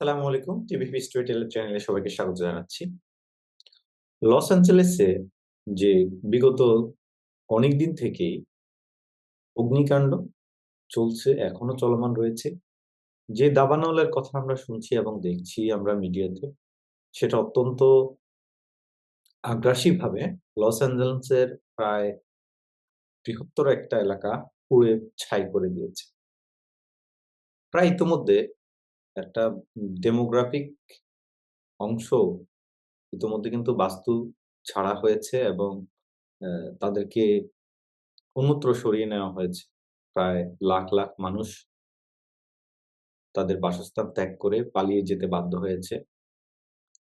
সালামু আলাইকুম। TV story teller চ্যানেলে সবাইকে স্বাগত জানাচ্ছি। লস অ্যাঞ্জেলেসে যে বিগত অনেকদিন থেকেই অগ্নিকাণ্ড চলছে, এখনও চলমান রয়েছে, যে দাবানলের কথা আমরা শুনছি এবং দেখছি আমরা মিডিয়াতে, সেটা অত্যন্ত আগ্রাসী ভাবে লস অ্যাঞ্জেলেসের প্রায় বৃহত্তর একটা এলাকা পুড়ে ছাই করে দিয়েছে। প্রায় ইতোমধ্যে একটা ডেমোগ্রাফিক অংশ ইতোমধ্যে কিন্তু বাস্তু ছাড়া হয়েছে এবং আহ, তাদেরকে অন্যত্র সরিয়ে নেওয়া হয়েছে। প্রায় লাখ লাখ মানুষ তাদের বাসস্থান ত্যাগ করে পালিয়ে যেতে বাধ্য হয়েছে।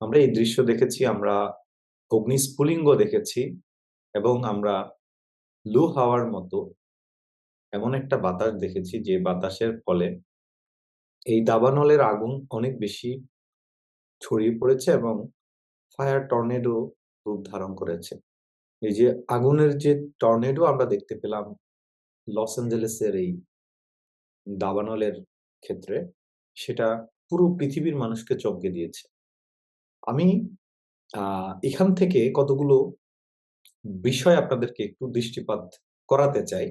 আমরা এই দৃশ্য দেখেছি আমরা অগ্নিস্ফুলিঙ্গ দেখেছি এবং আমরা লু হাওয়ার মতো এমন একটা বাতাস দেখেছি যে বাতাসের ফলে এই দাবানলের আগুন অনেক বেশি ছড়িয়ে পড়েছে এবং ফায়ার টর্নেডো রূপ ধারণ করেছে। এই যে আগুনের যে টর্নেডো আমরা দেখতে পেলাম লস অ্যাঞ্জেলেসের এই দাবানলের ক্ষেত্রে, সেটা পুরো পৃথিবীর মানুষকে চমকে দিয়েছে। আমি এখান থেকে কতগুলো বিষয় আপনাদেরকে একটু দৃষ্টিপাত করাতে চাই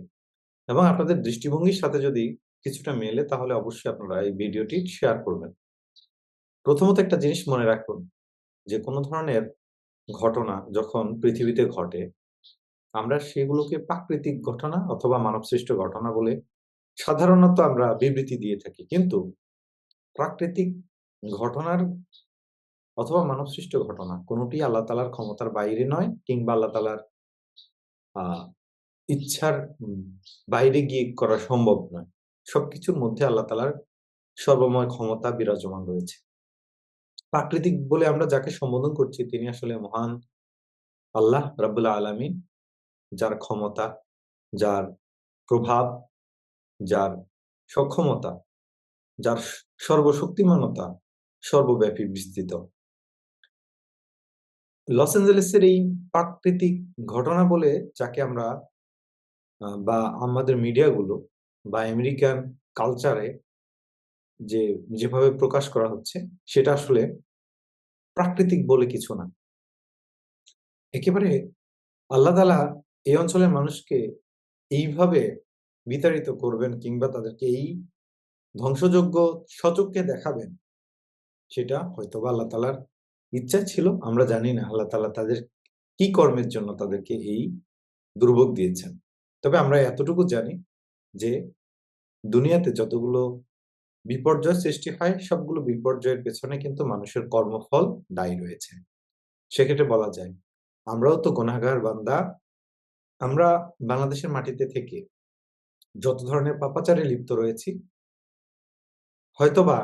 এবং আপনাদের দৃষ্টিভঙ্গির সাথে যদি কিছুটা মেলে, তাহলে অবশ্যই আপনারা এই ভিডিওটি শেয়ার করবেন। প্রথমত একটা জিনিস মনে রাখুন, যে কোনো ধরনের ঘটনা যখন পৃথিবীতে ঘটে, আমরা সেগুলোকে প্রাকৃতিক ঘটনা অথবা মানবসৃষ্ট ঘটনা বলে সাধারণত আমরা বিবৃতি দিয়ে থাকি। কিন্তু প্রাকৃতিক ঘটনার অথবা মানবসৃষ্ট ঘটনা কোনোটি আল্লাহ তালার ক্ষমতার বাইরে নয় কিংবা আল্লাহ তালার ইচ্ছার বাইরে গিয়ে করা সম্ভব নয়। সবকিছুর মধ্যে আল্লাহ তালার সর্বময় ক্ষমতা বিরাজমান রয়েছে। প্রাকৃতিক বলে আমরা যাকে সম্বোধন করছি, তিনি আসলে মহান আল্লাহ রাবুল্লাহ আলমিন, যার ক্ষমতা, যার প্রভাব, যার সক্ষমতা, যার সর্বশক্তিমানতা সর্বব্যাপী বিস্তৃত। লস অ্যাঞ্জেলেসের এই প্রাকৃতিক ঘটনা বলে যাকে আমরা বা আমাদের মিডিয়াগুলো বা আমেরিকান কালচারে যে, যেভাবে প্রকাশ করা হচ্ছে, সেটা আসলে প্রাকৃতিক বলে কিছু না। একেবারে আল্লাহ তালা এই অঞ্চলের মানুষকে এইভাবে বিতাড়িত করবেন কিংবা তাদেরকে এই ধ্বংসযোগ্য সচককে দেখাবেন, সেটা হয়তো বা আল্লাহ তালার ইচ্ছা ছিল, আমরা জানি না আল্লাহ তালা তাদের কি কর্মের জন্য তাদেরকে এই দুর্ভোগ দিয়েছেন। তবে আমরা এতটুকু জানি যে দুনিয়াতে যতগুলো বিপর্যয় সৃষ্টি হয়, সবগুলো বিপর্যয়ের পেছনে কিন্তু মানুষের কর্মফল দায়ী রয়েছে। সেক্ষেত্রে বলা যায়, আমরাও তো গুনাহগার বান্দা। আমরা বাংলাদেশের মাটিতে থেকে যত ধরনের পাপাচারে লিপ্ত রয়েছি, হয়তোবা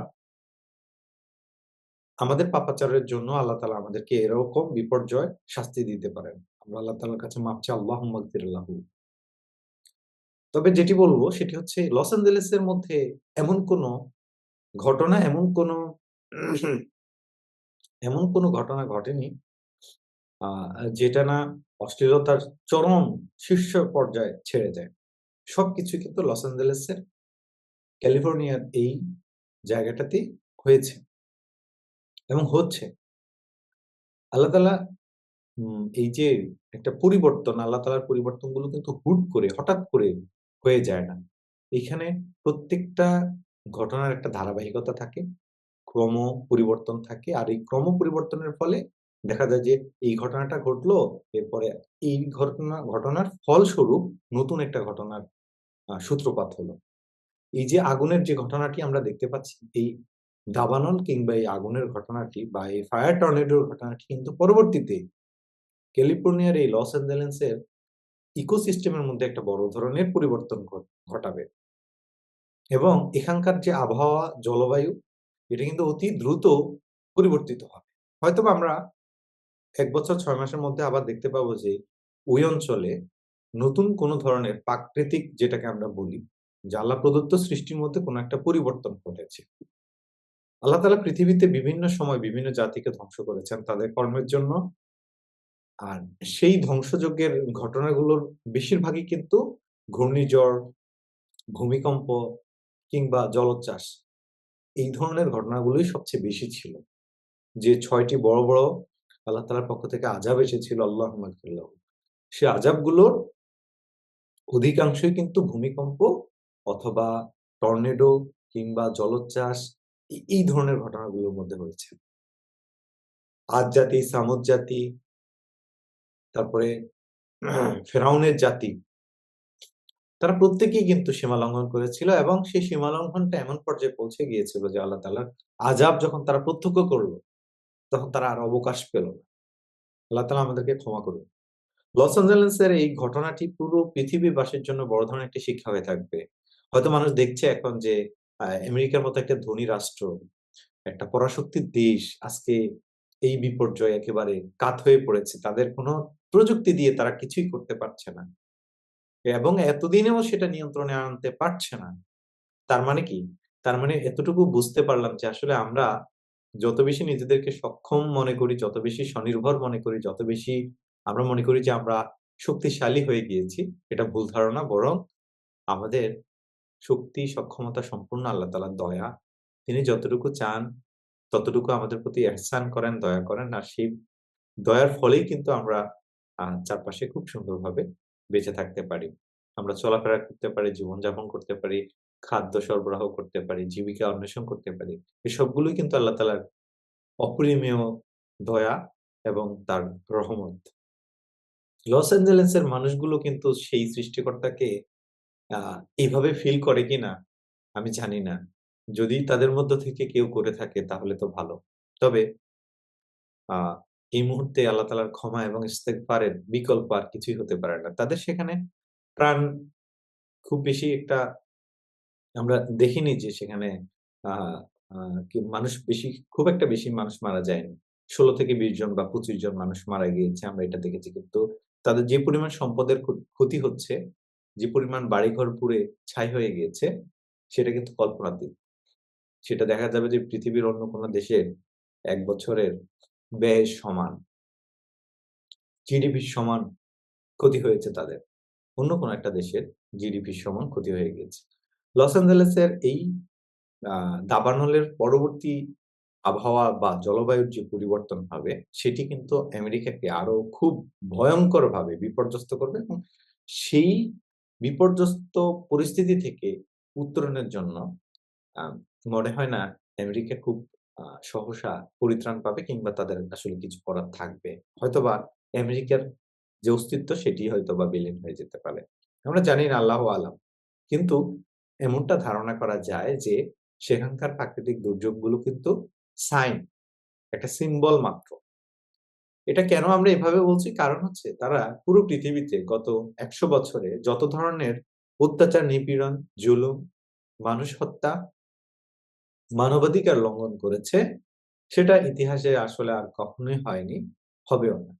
আমাদের পাপাচারের জন্য আল্লাহ তালা আমাদেরকে এরকম বিপর্যয় শাস্তি দিতে পারেন। আমরা আল্লাহ তালার কাছে মাপছি আল্লাহ মকদিরাল্লাহ তবে যেটি বলব সেটি হচ্ছে লস অ্যাঞ্জেলেসের মধ্যে এমন কোনো ঘটনা, এমন কোনো এমন কোনো ঘটনা ঘটেনি যেটা না অশ্লীলতার চরম শীর্ষ পর্যায়ে ছেড়ে যায় সব সবকিছু কিন্তু লস অ্যাঞ্জেলেসের ক্যালিফোর্নিয়ার এই জায়গাটাতে হয়েছে এবং হচ্ছে। আল্লাহ তালা এই যে একটা পরিবর্তন, আল্লাহ তালার পরিবর্তনগুলো কিন্তু হুট করে, হঠাৎ করে হয়ে যায় না। এখানে প্রত্যেকটা ঘটনার একটা ধারাবাহিকতা থাকে, ক্রম পরিবর্তন থাকে আর এই ক্রম পরিবর্তনের ফলে দেখা যায় যে এই ঘটনাটা ঘটলো, এরপরে এই ঘটনা, ঘটনার ফলস্বরূপ নতুন একটা ঘটনার সূত্রপাত হলো। এই যে আগুনের যে ঘটনাটি আমরা দেখতে পাচ্ছি, এই দাবানল কিংবা এই আগুনের ঘটনাটি বা এই ফায়ার টর্নেডোর ঘটনাটি কিন্তু পরবর্তীতে ক্যালিফোর্নিয়ার এই লস অ্যাঞ্জেলেসের ইকোসিস্টেমের মধ্যে একটা বড় ধরনের পরিবর্তন ঘট- ঘটাবে। এবং এখানকার যে আবহাওয়া, জলবায়ু, এটা কিন্তু অতি দ্রুত পরিবর্তিত হবে। হয়তোবা আমরা এক বছর, ছয় মাসের মধ্যে আবার দেখতে পাবো যে, ওই অঞ্চলে নতুন কোনো ধরনের প্রাকৃতিক যেটাকে আমরা বলি আল্লাহ প্রদত্ত সৃষ্টির মধ্যে কোনো একটা পরিবর্তন ঘটেছে। আল্লাহ তালা পৃথিবীতে বিভিন্ন সময় বিভিন্ন জাতিকে ধ্বংস করেছেন। তাদের কর্মের জন্য আর সেই ধ্বংসযজ্ঞের ঘটনাগুলোর বেশিরভাগই কিন্তু ঘূর্ণিঝড় ভূমিকম্প কিংবা জলোচ্ছ্বাস এই ধরনের ঘটনাগুলোই সবচেয়ে বেশি ছিল। যে ছয়টি বড়, বড় আল্লাহ তাআলার পক্ষ থেকে আজাব এসেছিল আল্লাহ। সে আযাবগুলোর অধিকাংশই কিন্তু ভূমিকম্প অথবা টর্নেডো কিংবা জলোচ্ছ্বাস এই ধরনের ঘটনাগুলোর মধ্যে হয়েছে। আজ জাতি, সামুদ জাতি তারপরে ফেরাউনের জাতি তারা প্রত্যেকেই কিন্তু সীমা লঙ্ঘন করেছিল এবং সেই সীমা লঙ্ঘনটা এমন পর্যায়ে পৌঁছে গিয়েছিল যে আল্লাহ তাআলার আযাব যখন তারা প্রত্যক্ষ করল তখন তারা আর অবকাশ পেল না। আল্লাহ তাআলা আমাদেরকে ক্ষমা করুন। লস এঞ্জেলেসের এই ঘটনাটি পুরো পৃথিবীবাসীর জন্য বড় ধরনের একটি শিক্ষা হয়ে থাকবে। হয়তো মানুষ দেখছে এখন যে আমেরিকার মতো একটা ধনী রাষ্ট্র, একটা পরাশক্তির দেশ আজকে এই বিপর্যয় একেবারে কাত হয়ে পড়েছে। তাদের কোন প্রযুক্তি দিয়ে তারা কিছুই করতে পারছে না। এবং এতদিনেও সেটা নিয়ন্ত্রণে আনতে পারছে না। তার মানে কি? তার মানে এতটুকু বুঝতে পারলাম যে আসলে আমরা যত বেশি নিজেদেরকে সক্ষম মনে করি, যত বেশি স্বনির্ভর মনে করি, যত বেশি আমরা মনে করি যে আমরা শক্তিশালী হয়ে গিয়েছি, এটা ভুল ধারণা। বরং আমাদের শক্তি, সক্ষমতা সম্পূর্ণ আল্লাহ তাআলার দয়া। তিনি যতটুকু চান ততটুকু আমাদের প্রতি এহসান করেন, দয়া করেন। আর সেই দয়ার ফলেই কিন্তু আমরা চারপাশে খুব সুন্দরভাবে বেঁচে থাকতে পারি। আমরা চলাফেরা করতে পারি, জীবনযাপন করতে পারি, খাদ্য সরবরাহ করতে পারি, জীবিকা অন্বেষণ করতে পারি। এসবগুলোই কিন্তু আল্লাহ তাআলার অপরিমেয় দয়া এবং তার রহমত। লস এঞ্জেলেসের মানুষগুলো কিন্তু সেই সৃষ্টিকর্তাকে আ এভাবে ফিল করে কিনা আমি জানি না। যদি তাদের মধ্য থেকে কেউ করে থাকে তাহলে তো ভালো। তবে এই মুহূর্তে আল্লাহ তাআলার ক্ষমা এবং ইস্তেগফারের বিকল্প আর কিছুই হতে পারে না। তাদের সেখানে প্রাণ খুব বেশি একটা আমরা দেখিনি যে সেখানে মানুষ বেশি খুব একটা বেশি মানুষ মারা যায়নি। ১৬ থেকে ২০ জন বা ২৫ জন মানুষ মারা গিয়েছে আমরা এটা দেখেছি। কিন্তু তাদের যে পরিমাণ সম্পদের ক্ষতি হচ্ছে, যে পরিমাণ বাড়িঘর পুড়ে ছাই হয়ে গিয়েছে, সেটা কিন্তু কল্পনাতীত। সেটা দেখা যাবে যে পৃথিবীর অন্য কোনো দেশের এক বছরের ব্যয়ের সমান। জিডিপির সমান ক্ষতি হয়েছে তাদের। অন্য কোন একটা দেশের জিডিপির সমান ক্ষতি হয়ে গেছে লস অ্যাঞ্জেলেসের এই দাবানলের পরবর্তী আবহাওয়া বা জলবায়ুর যে পরিবর্তন হবে, সেটি কিন্তু আমেরিকাকে আরও খুব ভয়ংকরভাবে বিপর্যস্ত করবে এবং সেই বিপর্যস্ত পরিস্থিতি থেকে উত্তরণের জন্য মনে হয় না আমেরিকা খুব সহসা পরিত্রাণ পাবে কিংবা তাদের আসলে কিছু করার থাকবে। হয়তোবা আমেরিকার যে অস্তিত্ব সেটি হয়তোবা বিলীন হয়ে যেতে পারে। আমরা জানি না আল্লাহু আলাম। কিন্তু এমনটা ধারণা করা যায় যে সেখানকার প্রাকৃতিক দুর্যোগগুলো কিন্তু সাইন, একটা সিম্বল মাত্র। এটা কেন আমরা এভাবে বলছি? কারণ হচ্ছে তারা পুরো পৃথিবীতে গত ১০০ বছরে যত ধরনের অত্যাচার, নিপীড়ন, জুলুম, মানুষ হত্যা মানবাধিকার লঙ্ঘন করেছে, সেটা ইতিহাসে আসলে আর কখনোই হয়নি, হবেও না।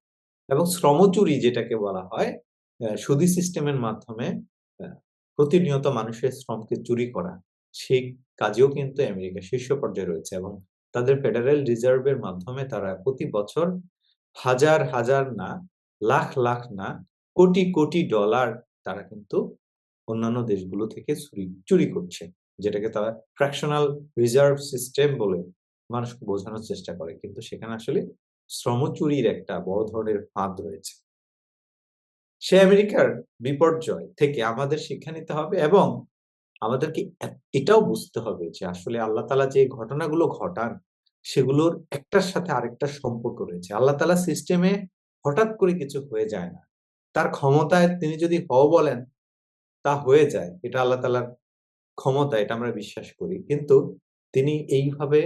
এবং শ্রমচুরি যেটাকে বলা হয়, সুদি সিস্টেমের মাধ্যমে প্রতিনিয়ত মানুষের শ্রমকে চুরি করা, সেই কাজেও কিন্তু আমেরিকা শীর্ষ পর্যায়ে রয়েছে এবং তাদের ফেডারেল রিজার্ভের মাধ্যমে তারা প্রতি বছর হাজার, হাজার না, লাখ, লাখ না, কোটি, কোটি ডলার তারা কিন্তু অন্যান্য দেশগুলো থেকে চুরি চুরি করছে। যেটাকে তারা ফ্র্যাকশনাল রিজার্ভ সিস্টেম বলে মানুষকে বোঝানোর চেষ্টা করে। কিন্তু সেখানে আসলে শ্রমচুরির একটা বড় ধরনের ফাঁদ রয়েছে। সে আমেরিকার বিপর্যয় থেকে আমাদের শিক্ষা নিতে হবে এবং আমাদেরকে এটাও বুঝতে হবে যে আসলে আল্লাহ তাআলা যে ঘটনাগুলো ঘটান, সেগুলোর একটার সাথে আরেকটা সম্পর্ক রয়েছে। আল্লাহ তাআলা সিস্টেমে হঠাৎ করে কিছু হয়ে যায় না। তার ক্ষমতায় তিনি যদি হ বলেন, তা হয়ে যায়। এটা আল্লাহ তাআলার ক্ষমতা, এটা আমরা বিশ্বাস করি। কিন্তু তিনি এইভাবে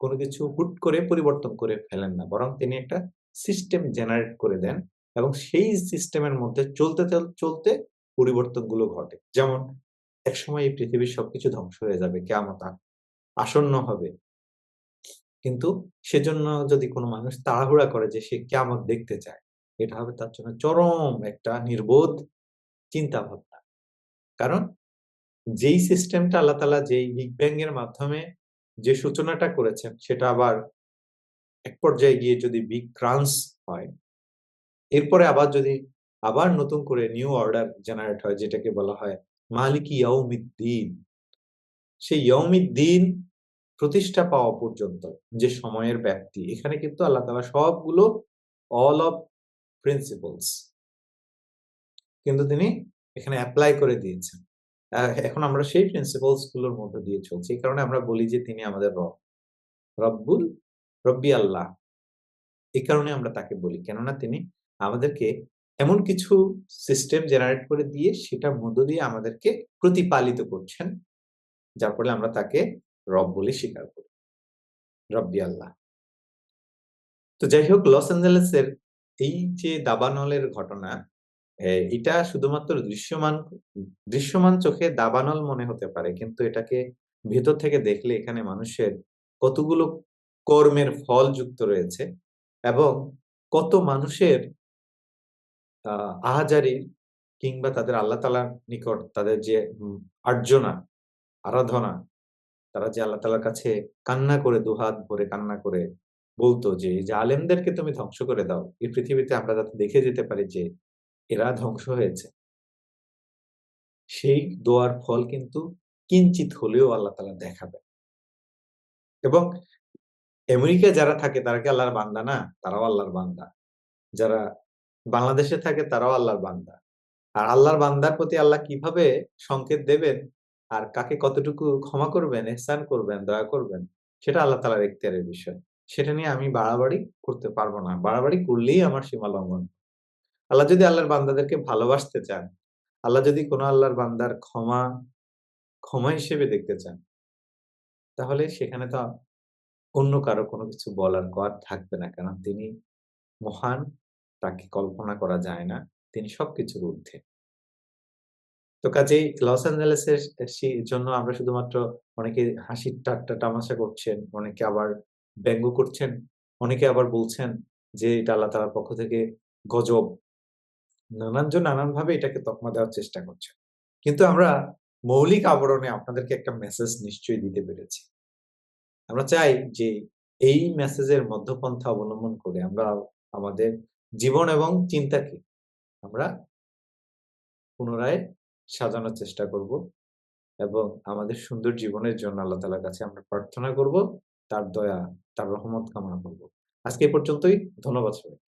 কোনো কিছু হুট করে পরিবর্তন করে ফেলেন না। বরং তিনি একটা সিস্টেম জেনারেট করে দেন এবং সেই সিস্টেমের মধ্যে চলতে, চল চলতে পরিবর্তনগুলো ঘটে। যেমন একসময় এই পৃথিবীর সবকিছু ধ্বংস হয়ে যাবে, আ আসন্ন হবে। কিন্তু সেজন্য যদি কোনো মানুষ তাড়াহুড়া করে যে সে কেমন দেখতে চায়, এটা হবে তার জন্য চরম একটা নির্বোধ চিন্তাভাবনা। কারণ যেই সিস্টেমটা আল্লাহ তাআলা যেই বিগ ব্যাং এর মাধ্যমে যে সূচনাটা করেছেন, সেটা আবার এক পর্যায়ে গিয়ে যদি বিগ ক্রাঞ্চ হয়, এরপরে আবার যদি আবার নতুন করে নিউ অর্ডার জেনারেট হয় যেটাকে বলা হয় মালিকি ইয়াউমিদ্দিন। সেই ইয়াউমিদ্দিন প্রতিষ্ঠা পাওয়া পর্যন্ত যে সময়ের ব্যাপ্তি এখানে কিন্তু আল্লাহ তাআলা সবগুলো অল অফ principles কিন্তু তিনি এখানে অ্যাপ্লাই করে দিয়েছেন। এখন আমরা সেই প্রিন্সিপালসগুলোর মধ্য দিয়ে চলছি। এই কারণে আমরা বলি যে তিনি আমাদের রব। রব্বুল রব্বি আল্লাহ। এই কারণে আমরা তাকে বলি। কেননা তিনি আমাদেরকে এমন কিছু সিস্টেম জেনারেট করে দিয়ে সেটার মধ্য দিয়ে আমাদেরকে প্রতিপালিত করছেন। যার ফলে আমরা তাকে রব বলে স্বীকার করি। রব্বি আল্লাহ। তো যাই হোক লস অ্যাঞ্জেলেসের এই যে দাবানলের ঘটনা, এটা শুধুমাত্র দৃশ্যমান দৃশ্যমান চোখে দাবানল মনে হতে পারে। কিন্তু এটাকে ভেতর থেকে দেখলে এখানে মানুষের কতগুলো কর্মের ফল যুক্ত রয়েছে এবং কত মানুষের আহাজারি কিংবা তাদের আল্লাহ তাআলার নিকট তাদের যে আর্জনা, আরাধনা, তারা যে আল্লাহ তাআলার কাছে কান্না করে দুহাত ভরে কান্না করে বলত যে, "এই জালেমদেরকে তুমি ধ্বংস করে দাও। এই পৃথিবীতে আমরা যাতে দেখে যেতে পারি যে এরা ধ্বংস হয়েছে।" সেই দোয়ার ফল কিন্তু কিঞ্চিত হলেও আল্লাহ তাআলা দেখাবেন। এবং আমেরিকায় যারা থাকে তারা কি আল্লাহর বান্দা না? তারাও আল্লাহর বান্দা। যারা বাংলাদেশে থাকে তারাও আল্লাহর বান্দা। আর আল্লাহর বান্দার প্রতি আল্লাহ কীভাবে সংকেত দেবেন আর কাকে কতটুকু ক্ষমা করবেন, ইহসান করবেন, দয়া করবেন সেটা আল্লাহ তাআলার এখতিয়ারের বিষয়। সেটা নিয়ে আমি বাড়াবাড়ি করতে পারব না। বাড়াবাড়ি করলেই আমার সীমা লঙ্ঘন। আল্লাহ যদি আল্লাহর বান্দাদেরকে ভালোবাসতে চান, আল্লাহ যদি কোনো আল্লাহর বান্দার ক্ষমা, ক্ষমা হিসেবে দেখতে চান তাহলে সেখানে তো অন্য কারও কোনো কিছু বলার কওয়ার থাকবে না। কারণ তিনি মহান, তাকে কল্পনা করা যায় না। তিনি সবকিছুর ঊর্ধ্বে। তো কাজেই লস এঞ্জেলেসের এ সেজন্য আমরা শুধুমাত্র অনেকে হাসির ঠাট্টা তামাশা করছেন, অনেকে আবার ব্যঙ্গ করছেন, অনেকে আবার বলছেন যে এটা আল্লাহ তাআলার পক্ষ থেকে গজব। নানানজন নানানভাবে এটাকে তকমা দেওয়ার চেষ্টা করছে কিন্তু আমরা মৌলিক আবরণে আপনাদেরকে একটা মেসেজ নিশ্চয়ই দিতে পেরেছি। আমরা চাই যে এই মেসেজের মধ্যপন্থা অবলম্বন করে আমরা আমাদের জীবন এবং চিন্তাকে আমরা পুনরায় সাজানোর চেষ্টা করব এবং আমাদের সুন্দর জীবনের জন্য আল্লাহ তাআলার কাছে আমরা প্রার্থনা করব। তার দয়া, তার রহমত কামনা করব। আজকে পর্যন্তই। ধন্যবাদ সবাইকে।